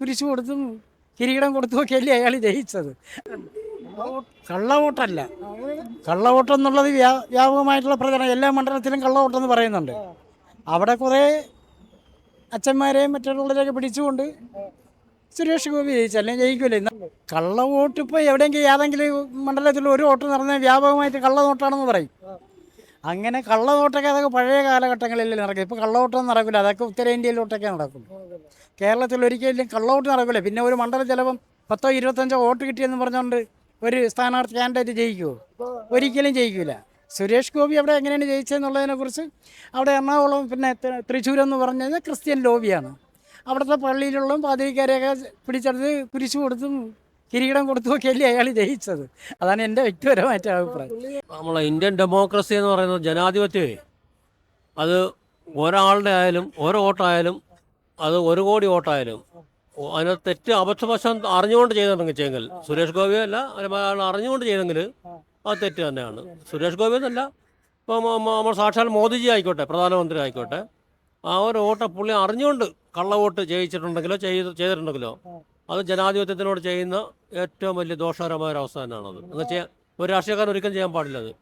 കുരിശു കൊടുത്തും കിരീടം കൊടുത്തും ഒക്കെ അല്ലേ അയാൾ ജയിച്ചത്. കള്ളവോട്ടല്ല. കള്ളവോട്ടം എന്നുള്ളത് വ്യാ വ്യാപകമായിട്ടുള്ള പ്രചരണം. എല്ലാ മണ്ഡലത്തിലും കള്ളവോട്ടം എന്ന് പറയുന്നുണ്ട്. അവിടെ കുറേ അച്ഛന്മാരെയും മറ്റുള്ളവരെയൊക്കെ പിടിച്ചുകൊണ്ട് സുരേഷ് ഗോപി ജയിച്ചു. അല്ലെങ്കിൽ ജയിക്കില്ല കള്ളവോട്ട് ഇപ്പോൾ എവിടെയെങ്കിലും ഏതെങ്കിലും മണ്ഡലത്തിൽ ഒരു വോട്ട് നടന്നാൽ വ്യാപകമായിട്ട് കള്ളവോട്ടാണെന്ന് പറയും. അങ്ങനെ കള്ളനോട്ടൊക്കെ അതൊക്കെ പഴയ കാലഘട്ടങ്ങളിൽ നടക്കും ഇപ്പോൾ കള്ളവോട്ടം നടക്കില്ല അതൊക്കെ ഉത്തരേന്ത്യയിലോട്ടൊക്കെ നടക്കും കേരളത്തിൽ ഒരിക്കലും കള്ളവോട്ട് നടക്കില്ല പിന്നെ ഒരു മണ്ഡലം ചിലപ്പം പത്തോ ഇരുപത്തഞ്ചോ വോട്ട് കിട്ടിയെന്ന് പറഞ്ഞുകൊണ്ട് ഒരു സ്ഥാനാർത്ഥി കാൻഡിഡേറ്റ് ജയിക്കുമോ ഒരിക്കലും ജയിക്കില്ല സുരേഷ് ഗോപി അവിടെ എങ്ങനെയാണ് ജയിച്ചതെന്നുള്ളതിനെക്കുറിച്ച് അവിടെ എറണാകുളം പിന്നെ തൃശ്ശൂർ എന്ന് പറഞ്ഞു കഴിഞ്ഞാൽ ക്രിസ്ത്യൻ ലോബിയാണ്. അവിടുത്തെ പള്ളിയിലുള്ള പാതിരിക്കാരെയൊക്കെ പിടിച്ചെടുത്ത് കുരിശു കൊടുത്തും കിരീടം കൊടുത്തു നോക്കിയല്ലേ അയാൾ ജയിച്ചത്? അതാണ് എന്റെ വ്യക്തിപരമായിട്ട് അഭിപ്രായം. നമ്മളെ ഇന്ത്യൻ ഡെമോക്രസി എന്ന് പറയുന്നത് ജനാധിപത്യമേ. അത് ഒരാളുടെ ആയാലും ഓരോ വോട്ടായാലും അത് ഒരു കോടി വോട്ടായാലും അതിനെ തെറ്റ് അബദ്ധവശം അറിഞ്ഞുകൊണ്ട് ചെയ്തിട്ടുണ്ടെങ്കിൽ ചെയ്യെങ്കിൽ സുരേഷ് ഗോപിയോ അല്ല അയാൾ അറിഞ്ഞുകൊണ്ട് ചെയ്തെങ്കിൽ അത് തെറ്റ് തന്നെയാണ്. സുരേഷ് ഗോപി എന്നല്ല ഇപ്പോൾ നമ്മൾ സാക്ഷാൽ മോദിജി ആയിക്കോട്ടെ പ്രധാനമന്ത്രി ആയിക്കോട്ടെ ആ ഒരു വോട്ടെ പുള്ളി അറിഞ്ഞുകൊണ്ട് കള്ളവോട്ട് ചെയ്യിച്ചിട്ടുണ്ടെങ്കിലോ ജയിച്ചിട്ടുണ്ടെങ്കിലോ ചെയ്ത് ചെയ്തിട്ടുണ്ടെങ്കിലോ അത് ജനാധിപത്യത്തിനോട് ചെയ്യുന്ന ഏറ്റവും വലിയ ദോഷകരമായ ഒരു അവസ്ഥ തന്നെയാണത് എന്ന് വെച്ചാൽ ഒരു രാഷ്ട്രീയക്കാരൻ ഒരിക്കലും ചെയ്യാൻ പാടില്ല അത്.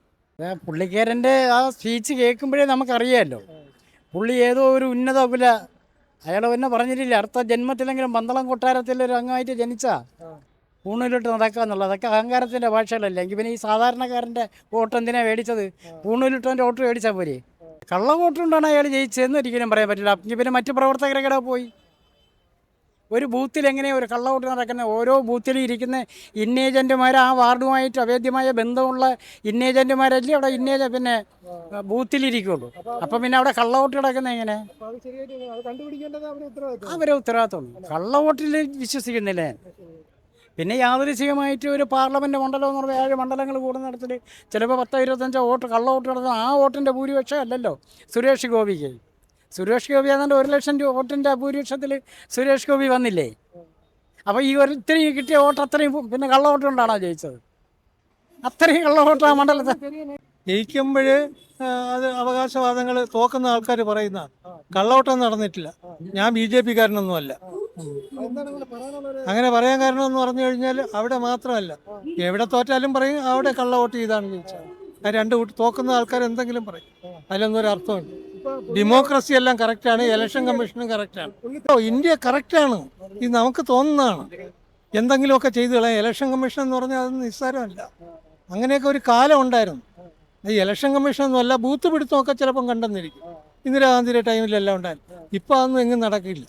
പുള്ളിക്കാരന്റെ ആ സ്പീച്ച് കേൾക്കുമ്പോഴേ നമുക്കറിയാമല്ലോ. പുള്ളി ഏതോ ഒരു ഉന്നത കുല അയാൾ പിന്നെ പറഞ്ഞിട്ടില്ല അടുത്ത ജന്മത്തിലെങ്കിലും പന്തളം കൊട്ടാരത്തിലൊരു അംഗമായിട്ട് ജനിച്ചാ പൂണൂലിട്ട് നടക്കുക എന്നുള്ളത്. അതൊക്കെ അഹങ്കാരത്തിന്റെ ഭാഷകളല്ലേ എങ്കിൽ പിന്നെ ഈ സാധാരണക്കാരന്റെ വോട്ട് എന്തിനാ മേടിച്ചത്? പൂണൂലിട്ടവന്റെ വോട്ട് മേടിച്ചാൽ പോരെ. കള്ള വോട്ട് കൊണ്ടാണ് അയാൾ ജയിച്ചതെന്ന് ഒരിക്കലും പറയാൻ പറ്റില്ല. എങ്കിൽ പിന്നെ മറ്റു കിടാ പോയി? ഒരു ബൂത്തിൽ എങ്ങനെ ഒരു കള്ളവോട്ട് നടക്കുന്ന ഓരോ ബൂത്തിലും ഇരിക്കുന്ന ഇന്നേജന്റുമാർ ആ വാർഡുമായിട്ട് അവേദ്യമായ ബന്ധമുള്ള ഇന്നേജന്റുമാരല്ലേ അവിടെ ഇന്നേജ പിന്നെ ബൂത്തിലിരിക്കുള്ളൂ അപ്പം പിന്നെ അവിടെ കള്ളവോട്ട് കിടക്കുന്ന എങ്ങനെ? അവരെ ഉത്തരവാദിത്തമുണ്ട് കള്ളവോട്ടിൽ വിശ്വസിക്കുന്നില്ല പിന്നെ യാദൃശികമായിട്ട് ഒരു പാർലമെന്റ് മണ്ഡലം എന്ന് പറഞ്ഞാൽ ഏഴ് മണ്ഡലങ്ങൾ കൂടുന്നിടത്തിൽ ചിലപ്പോൾ പത്തോ ഇരുപത്തഞ്ചോ വോട്ട് കള്ളവോട്ട് നടത്തുന്ന ആ വോട്ടിന്റെ ഭൂരിപക്ഷം അല്ലല്ലോ സുരേഷ് ഗോപിക്ക്. സുരേഷ് ഗോപി ഏതാണ്ട് ഒരു ലക്ഷം രൂപ വോട്ടിന്റെ ഭൂരിപക്ഷത്തിൽ സുരേഷ് ഗോപി വന്നില്ലേ? അപ്പോൾ ഈ ഒരു ഇത്രയും കിട്ടിയ വോട്ട് അത്രയും പിന്നെ കള്ളവോട്ട് കൊണ്ടാണോ ജയിച്ചത്? അത്രയും കള്ള വോട്ടാ മണ്ഡലത്തിൽ ജയിക്കുമ്പോൾ അത് അവകാശവാദങ്ങൾ തോക്കുന്ന ആൾക്കാർ പറയുന്ന കള്ളവോട്ടം നടന്നിട്ടില്ല. ഞാൻ ബി ജെ പിക്കാരനൊന്നുമല്ല. അങ്ങനെ പറയാൻ കാരണം എന്ന് പറഞ്ഞു കഴിഞ്ഞാൽ അവിടെ മാത്രമല്ല. എവിടെ തോറ്റാലും പറയും അവിടെ കള്ളവോട്ട് ചെയ്താണ് ജയിച്ചത്. രണ്ട് തോക്കുന്ന ആൾക്കാർ എന്തെങ്കിലും പറയും. അതിലൊന്നും ഒരു അർത്ഥമില്ല ഡെമോക്രസി എല്ലാം കറക്റ്റാണ് ഇലക്ഷൻ കമ്മീഷനും കറക്റ്റാണ് ഇന്ത്യ കറക്റ്റാണ് ഇത് നമുക്ക് തോന്നുന്നതാണ്. എന്തെങ്കിലുമൊക്കെ ചെയ്തു കളയാം. ഇലക്ഷൻ കമ്മീഷൻ എന്ന് പറഞ്ഞാൽ അത് നിസ്സാരമല്ല. അങ്ങനെയൊക്കെ ഒരു കാലം ഉണ്ടായിരുന്നു. ഈ ഇലക്ഷൻ കമ്മീഷൻ ഒന്നും അല്ല ബൂത്ത് പിടുത്തമൊക്കെ ചിലപ്പം കണ്ടെന്നിരിക്കും. ഇന്ദിരാഗാന്ധിയുടെ ടൈമിലെല്ലാം ഉണ്ടായിരുന്നു. ഇപ്പം അതൊന്നും എങ്ങും നടക്കില്ല.